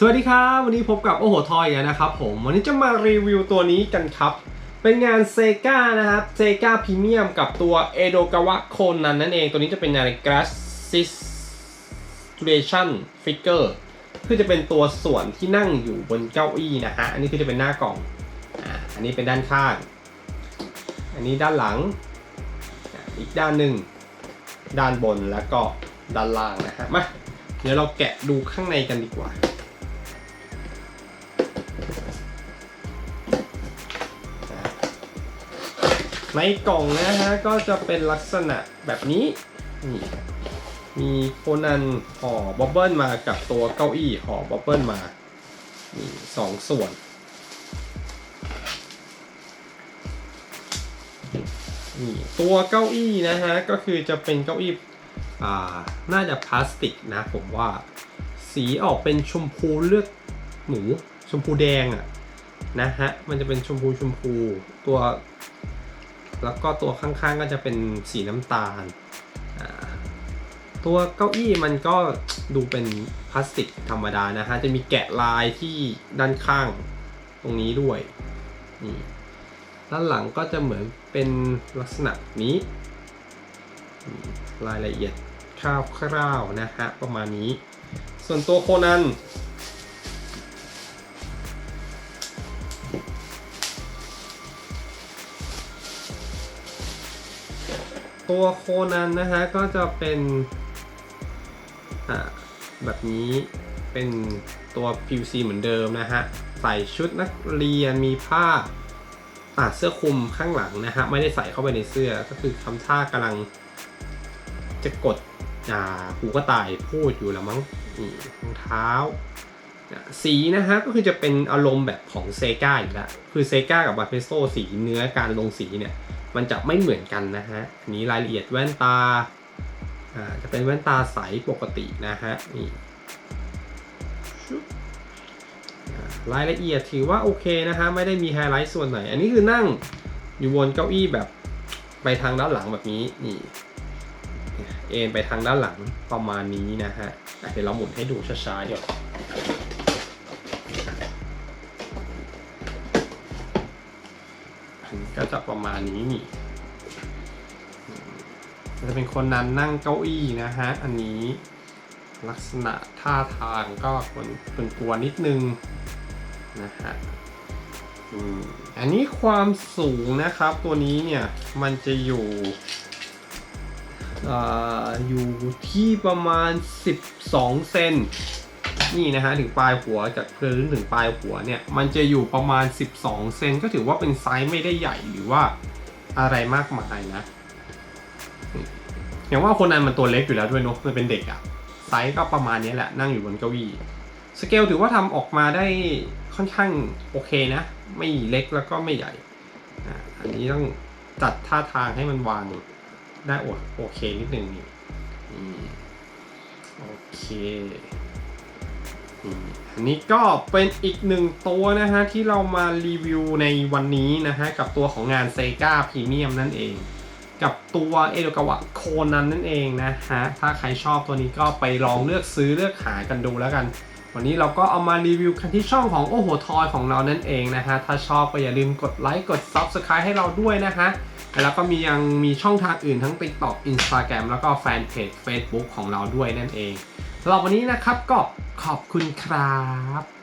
สวัสดีครับ วันนี้พบกับโอ้โหทอยนะครับผม วันนี้จะมารีวิวตัวนี้กันครับ เป็นงานเซกานะครับเซกาพรีเมียมกับตัวเอโดกาวะโคนันนั่นเอง ตัวนี้จะเป็นงาน Glass Situation Figure คือจะเป็นตัวส่วนที่นั่งอยู่บนเก้าอี้นะฮะ อันนี้คือจะเป็นหน้ากล่อง อ่า อันนี้เป็นด้านข้าง อันนี้ด้านหลัง อีกด้านหนึ่ง ด้านบนแล้วก็ด้านล่างนะฮะ มา เดี๋ยวเราแกะดูข้างในกันดีกว่า ในกล่องนะฮะก็จะเป็นลักษณะแบบนี้นี่มีโคนันห่อบับเบิลมากับตัวเก้าอี้ห่อบับเบิลมานี่สองส่วนนี่ตัวเก้าอี้นะฮะก็คือจะเป็นเก้าอี้อ่าน่าจะพลาสติกนะผมว่าสีออกเป็นชมพูเลือดหมูชมพูแดงอะนะฮะมันจะเป็นชมพูชมพูตัว แล้วก็ตัวข้างๆก็จะเป็นสีน้ำตาล ตัวเก้าอี้มันก็ดูเป็นพลาสติกธรรมดานะฮะ จะมีแกะลายที่ด้านข้างตรงนี้ด้วย นี่ ด้านหลังก็จะเหมือนเป็นลักษณะนี้ รายละเอียดคร่าวๆนะฮะ ประมาณนี้ ส่วนตัวโคนัน ตัวโคนันนะฮะก็จะเป็นอ่าแบบนี้เป็นตัว PVC เหมือนเดิมนะฮะ ใส่ชุดนักเรียนมีผ้าอ่าเสื้อคลุมข้างหลังนะฮะ ไม่ได้ใส่เข้าไปในเสื้อก็คือทำท่ากำลังจะกดอ่าหูกระต่ายพูดอยู่แล้วมั้งนี่รองเท้า สีนะฮะ ก็คือจะเป็นอารมณ์แบบของเซกาอยู่แล้วคือเซกากับบาเฟโซสีเนื้อการลงสีเนี่ย มันจะไม่เหมือนกันนะฮะนี้รายละเอียดแว่นตาอ่าจะเป็นแว่นตาใสปกตินะฮะนี่ชุบอ่ารายละเอียดถือว่าโอเคนะฮะไม่ได้มีไฮไลท์ส่วนไหน อันนี้คือนั่งอยู่บนเก้าอี้แบบไปทางด้านหลังแบบนี้นี่เอ็นไปทางด้านหลังประมาณนี้นะฮะอะเดี๋ยวเราหมุนให้ดูช้าๆเดี๋ยว ก็จะประมาณนี้จะเป็นคนนั้นนั่งเก้าอี้นะฮะ อันนี้ลักษณะท่าทางก็คนคนกลัวนิดนึงนะฮะอันนี้ความสูงนะครับตัวนี้เนี่ยมันจะอยู่เอ่ออยู่ที่ประมาณ 12 เซน นี่นะฮะถึงปลายหัวจากพื้นถึงปลายหัวเนี่ยมันจะอยู่ประมาณ 12 เซนก็ถือว่าเป็นไซส์ไม่ได้ใหญ่หรือว่าอะไรมากมายนะอย่างว่าคนนั้นมันตัวเล็กอยู่แล้วด้วยเนอะมันเป็นเด็กอะไซส์ก็ประมาณนี้แหละนั่งอยู่บนเก้าอี้สเกลถือว่าทำออกมาได้ค่อนข้างโอเคนะ ไม่เล็กแล้วก็ไม่ใหญ่อันนี้ต้องจัดท่าทางให้มันวางได้โอโอเคนิดนึงนี่โอเค อันนี้ก็เป็นอีกหนึ่งตัวนะฮะ ที่เรามารีวิวในวันนี้นะฮะ กับตัวของงาน Sega Premium นั่นเอง กับตัวเอโดกาวะโคนันนั่นเองนะฮะ ถ้าใครชอบตัวนี้ก็ไปลองเลือกซื้อเลือกหากันดูแล้วกัน วันนี้เราก็เอามารีวิวกันที่ช่องของโอ้โหทอยของเรานั่นเองนะฮะ ถ้าชอบก็อย่าลืมกดไลค์กด Subscribe ให้เราด้วยนะฮะแล้วก็มียังมีช่องทางอื่นทั้ง TikTok Instagram แล้วก็แฟนเพจ Facebook ของเราด้วยนั่นเอง สำหรับวันนี้นะครับก็ขอบคุณครับ